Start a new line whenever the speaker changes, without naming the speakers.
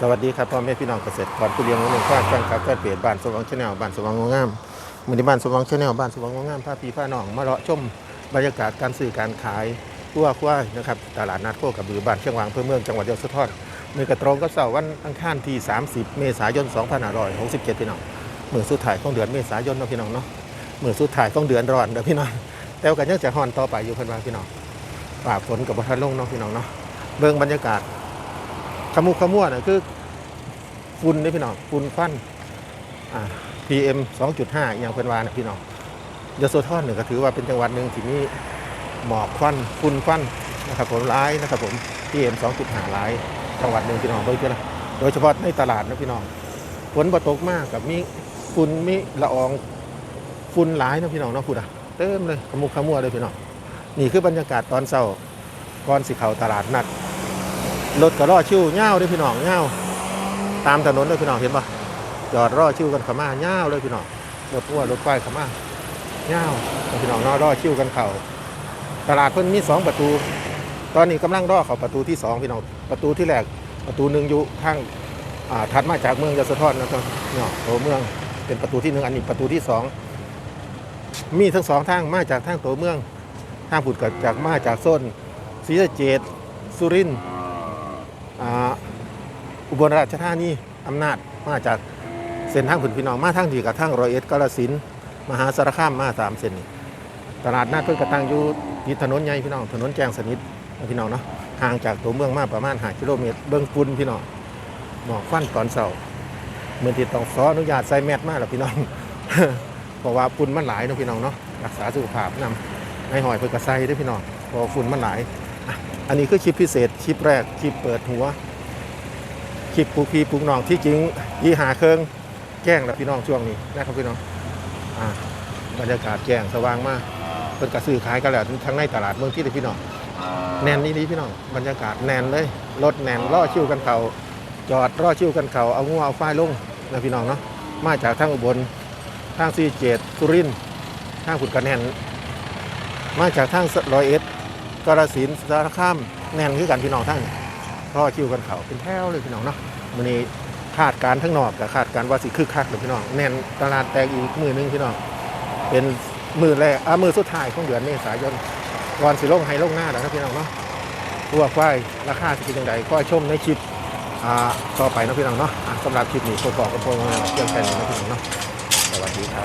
สวัสดีครับพ่อแม่พี่น้องเกษตรกรผู้เลี้ยงงูหนึ่งข้าแฟนคลับแฟนเพจบ้านสว่างชาแนลบ้านสว่างงงามมือที่บ้านสว่างชาแนลบ้านสว่างงงามพาพี่พานองมาเลาะชมบรรยากาศการซื้อการขายทั่วควายนะครับตลาดนัดโคกระบือบ้านเชียงหวางเพื่อเมืองจังหวัดยะโสธรมือกระตรงก็เสาร์วันอังคารที่ 30 เมษายน 2567 พี่น้องมือสุดท้ายของเดือนเมษายนนะพี่น้องเนาะมือสุดท้ายของเดือนร้อนเด้อพี่น้องแต่กันยังจะฮอนต่อไปอยู่เพิ่นว่าพี่น้องฝ่าฝนกับบ่ทันลงเนาะพี่น้องเนาะเบิ่งบรรยากาศ ขมุขมัวน่ะคือฝุ่นนี่พี่น้องฝุ่นควันอ่า PM 2.5อหย่างเป็นวานะพี่น้องยโสธรเนี่ยก็ถือว่าเป็นจังหวัดหนึ่งที่มีหมอกควันฝุ่นควันนะครับผมร้ายนะครับผม PM 2.5ร้ายจังหวัดหนึ่งพี่น้องเบิ่งเจอละโดยเฉพาะในตลาดนะพี่น้องฝนบ่ตกมากกับมีฝุ่นมีละอองฝุ่นหลายนะพี่น้องเนาะพูดอะเต็มเลยขมุกขมัวเลยพี่น้องนี่คือบรรยากาศตอนเช้าก่อนสิเข้าตลาดนัด รถก็รอชิวเง่าด้วยพี่น้องเง่าตามถนนเลยพี่น้องเห็นปะจอดรอชิวกันขามาเง่าเลยพี่น้องรถวัวรถควายขามาเง่าพี่น้องนอรอชิวกันเข่าตลาดเพิ่นมีสองประตู ตอนนี้กำลังรอเขาประตูที่สองพี่น้องประตูที่แรกประตูหนึ่งอยู่ทางอ่าถัดมาจากเมืองยโสธรนะครับเนาะตัวเมืองเป็นประตูที่หนึ่งอันนี้ประตูที่สองมีทั้งสองทางมาจากทางตัวเมืองทางผุดกับจากมาจากโซนศรีสะเกดสุรินทร์ อุบลราชธานีอำนาจมาจากเส้นทางผุนพี่น้องมาทางดีกับทางร้อยเอ็ดกาฬสินมหาสารคามมาสามเส้นนี่ตลาดนัดเพิ่นกระตั้งอยู่ที่ถนนใหญ่พี่น้องถนนแจ้งสนิทพี่น้องเนาะห่างจากตัวเมืองมาประมาณ5กิโลเมตร เบื้องฝุ่นพี่น้องหมอกควันตอนเช้าเมื่อที่ต้องขออนุญาตใส่แมสมาแล้วพี่น้องเพราะว่าฝุ่นมันหลายเนาะพี่น้องเนาะรักษาสุขภาพนำในหอยเพิ่นกระใส่ด้วยพี่น้องเพราะฝุ่นมันหลาย อันนี้คือคลิปพิเศษคลิปแรกคลิปเปิดหัวคลิปปูพีปลูกน้องที่จริงยี่หาเครื่องแจ้งแล้วพี่น้องช่วงนี้นะครับพี่น้องอ่าบรรยากาศแจ้งสว่างมากเป็นกระซื้อขายกันแล้วทั้งในตลาดเมืองที่เลยพี่น้องแน่นนี่ดีพี่น้องบรรยากาศแน่นเลยรถแน่นล่อชิวกันเขาจอดล่อชิวกันเขาเอางูเอาฝ้ายลงนะพี่น้องเนาะมาจากทางอุบลทางซีเจดสุรินทางขุดกระแนนมาจากทางร้อยเอ็ด กาฬสินสารคามแน่นคือกันพี่น้องทั้งรอคิวกันเขาเป็นแถวเลยพี่น้องเนาะมันนี้คาดการทั้งนอกกับคาดการว่าสิคึกคักเลยพี่น้องแน่นตลาดแตกอีกมือหนึงพี่น้องเป็นมือแรกอะมือสุดท้ายของเดือนเมษายนก่อนสิลงไฮลงหน้าแล้วนะพี่น้องเนาะตัวควายราคาจะเป็นยังไงก็ชมในคลิปอ่าต่อไปนะพี่น้องเนาะสำหรับคลิปนี้ขอขอบคุณพ่อแม่เพียงแค่นี้นะพี่น้องเนาะสวัสดีครับ